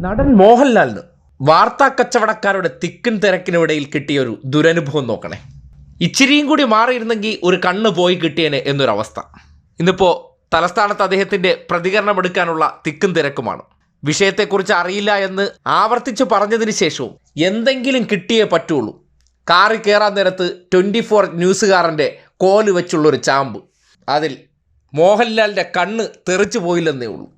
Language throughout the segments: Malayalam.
നടൻ മോഹൻലാലിന് വാർത്താ കച്ചവടക്കാരുടെ തിക്കിൻ തിരക്കിനിടയിൽ കിട്ടിയ ഒരു ദുരനുഭവം നോക്കണേ. ഇച്ചിരിയും കൂടി മാറിയിരുന്നെങ്കിൽ ഒരു കണ്ണ് പോയി കിട്ടിയേനെ എന്നൊരവസ്ഥ. ഇന്നിപ്പോൾ തലസ്ഥാനത്ത് അദ്ദേഹത്തിന്റെ പ്രതികരണം എടുക്കാനുള്ള തിക്കും തിരക്കുമാണ്. വിഷയത്തെക്കുറിച്ച് അറിയില്ല എന്ന് ആവർത്തിച്ച് പറഞ്ഞതിന് ശേഷവും എന്തെങ്കിലും കിട്ടിയേ പറ്റുള്ളൂ. കാറി കയറാൻ നേരത്ത് ട്വന്റി ഫോർ ന്യൂസുകാരന്റെ കോൽ വെച്ചുള്ളൊരു ചാമ്പ്. അതിൽ മോഹൻലാലിന്റെ കണ്ണ് തെറിച്ചു പോയില്ലെന്നേ ഉള്ളൂ.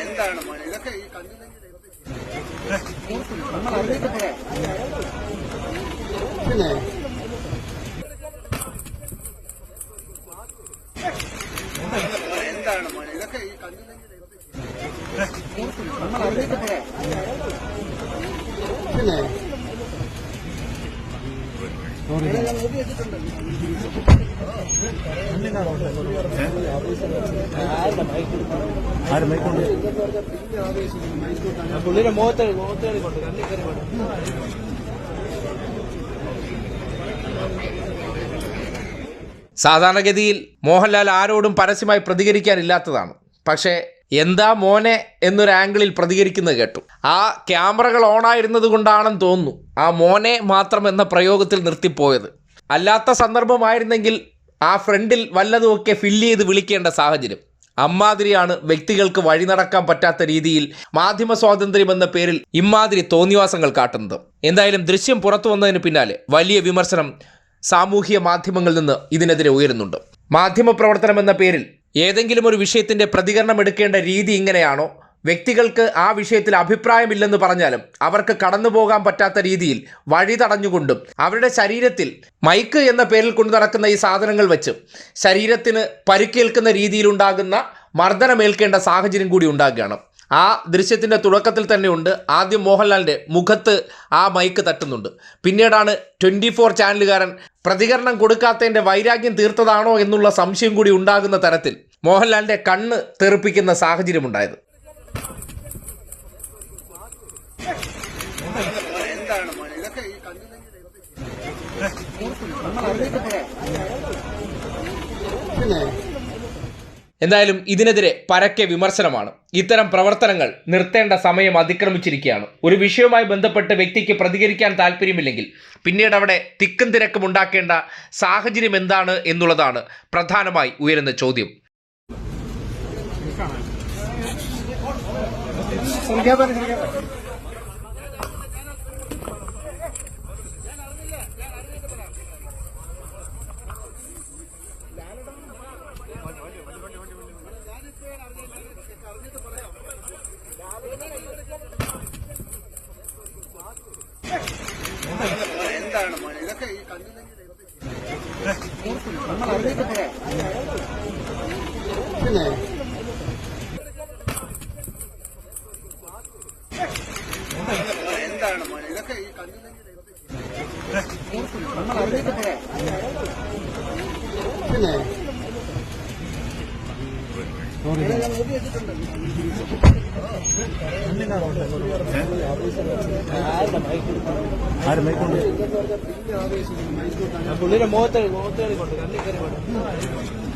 എന്താണ് മോനെ ഇതൊക്കെ ഈ കണ്ണിലെങ്കിൽ പിന്നെ എന്താണ് മോനെ ഇതൊക്കെ ഈ കണ്ണിലെങ്കിൽ പിന്നെ പുള്ളിയുടെ മുഖത്ത് മുഖത്ത് കയറി കൊണ്ട് കണ്ണി കയറി കൊണ്ട് സാധാരണഗതിയിൽ മോഹൻലാൽ ആരോടും പരസ്യമായി പ്രതികരിക്കാനില്ലാത്തതാണ്. പക്ഷേ എന്താ മോനെ എന്നൊരു ആംഗിളിൽ പ്രതികരിക്കുന്നത് കേട്ടു. ആ ക്യാമറകൾ ഓണായിരുന്നത് കൊണ്ടാണെന്ന് തോന്നുന്നു ആ മോനെ മാത്രം എന്ന പ്രയോഗത്തിൽ നിർത്തിപ്പോയത്. അല്ലാത്ത സന്ദർഭമായിരുന്നെങ്കിൽ ആ ഫ്രണ്ടിൽ വല്ലതുമൊക്കെ ഫില്ല് ചെയ്ത് വിളിക്കേണ്ട സാഹചര്യം. അമ്മാതിരിയാണ് വ്യക്തികൾക്ക് വഴി നടക്കാൻ പറ്റാത്ത രീതിയിൽ മാധ്യമ സ്വാതന്ത്ര്യം എന്ന പേരിൽ ഇമ്മാതിരി തോന്നിവാസങ്ങൾ കാട്ടുന്നത്. എന്തായാലും ദൃശ്യം പുറത്തു വന്നതിന് പിന്നാലെ വലിയ വിമർശനം സാമൂഹ്യ മാധ്യമങ്ങളിൽ നിന്ന് ഇതിനെതിരെ ഉയരുന്നുണ്ട്. മാധ്യമ പ്രവർത്തനം എന്ന പേരിൽ ഏതെങ്കിലും ഒരു വിഷയത്തിന്റെ പ്രതികരണം എടുക്കേണ്ട രീതി ഇങ്ങനെയാണോ? വ്യക്തികൾക്ക് ആ വിഷയത്തിൽ അഭിപ്രായമില്ലെന്ന് പറഞ്ഞാലും അവർക്ക് കടന്നു പോകാൻ പറ്റാത്ത രീതിയിൽ വഴി തടഞ്ഞുകൊണ്ടും അവരുടെ ശരീരത്തിൽ മൈക്ക് എന്ന പേരിൽ കൊണ്ടു നടക്കുന്ന ഈ സാധനങ്ങൾ വെച്ച് ശരീരത്തിന് പരിക്കേൽക്കുന്ന രീതിയിലുണ്ടാകുന്ന മർദ്ദനമേൽക്കേണ്ട സാഹചര്യം കൂടി ഉണ്ടാകുകയാണ്. ആ ദൃശ്യത്തിന്റെ തുടക്കത്തിൽ തന്നെയുണ്ട്. ആദ്യം മോഹൻലാലിന്റെ മുഖത്ത് ആ മൈക്ക് തട്ടുന്നുണ്ട്. പിന്നീടാണ് ട്വന്റി ഫോർ ചാനലുകാരൻ പ്രതികരണം കൊടുക്കാത്തതിന്റെ വൈരാഗ്യം തീർത്തതാണോ എന്നുള്ള സംശയം കൂടി ഉണ്ടാകുന്ന തരത്തിൽ മോഹൻലാലിന്റെ കണ്ണ് തെറിപ്പിക്കുന്ന സാഹചര്യമുണ്ടായത് എന്താണ് മോനെ ഇതൊക്കെ ഈ കണ്ണിലെങ്കിൽ പിന്നെ എന്തായാലും ഇതിനെതിരെ പരക്കെ വിമർശനമാണ്. ഇത്തരം പ്രവർത്തനങ്ങൾ നിർത്തേണ്ട സമയം അതിക്രമിച്ചിരിക്കുകയാണ്. ഒരു വിഷയവുമായി ബന്ധപ്പെട്ട് വ്യക്തിക്ക് പ്രതികരിക്കാൻ താല്പര്യമില്ലെങ്കിൽ പിന്നീട് അവിടെ തിക്കും തിരക്കും ഉണ്ടാക്കേണ്ട സാഹചര്യം എന്താണ് എന്നുള്ളതാണ് പ്രധാനമായി ഉയരുന്ന ചോദ്യം മോനെ ഇതൊക്കെ ഈ കണ്ണിലെങ്കിൽ പിന്നെ എന്താണ് മോനെ ഇതൊക്കെ ഈ കണ്ണിലെങ്കിൽ പിന്നെ പുള്ളിയുടെ മുഖത്തേക്ക് മുഖത്തേക്ക് കൊണ്ട് കണ്ണി കയറി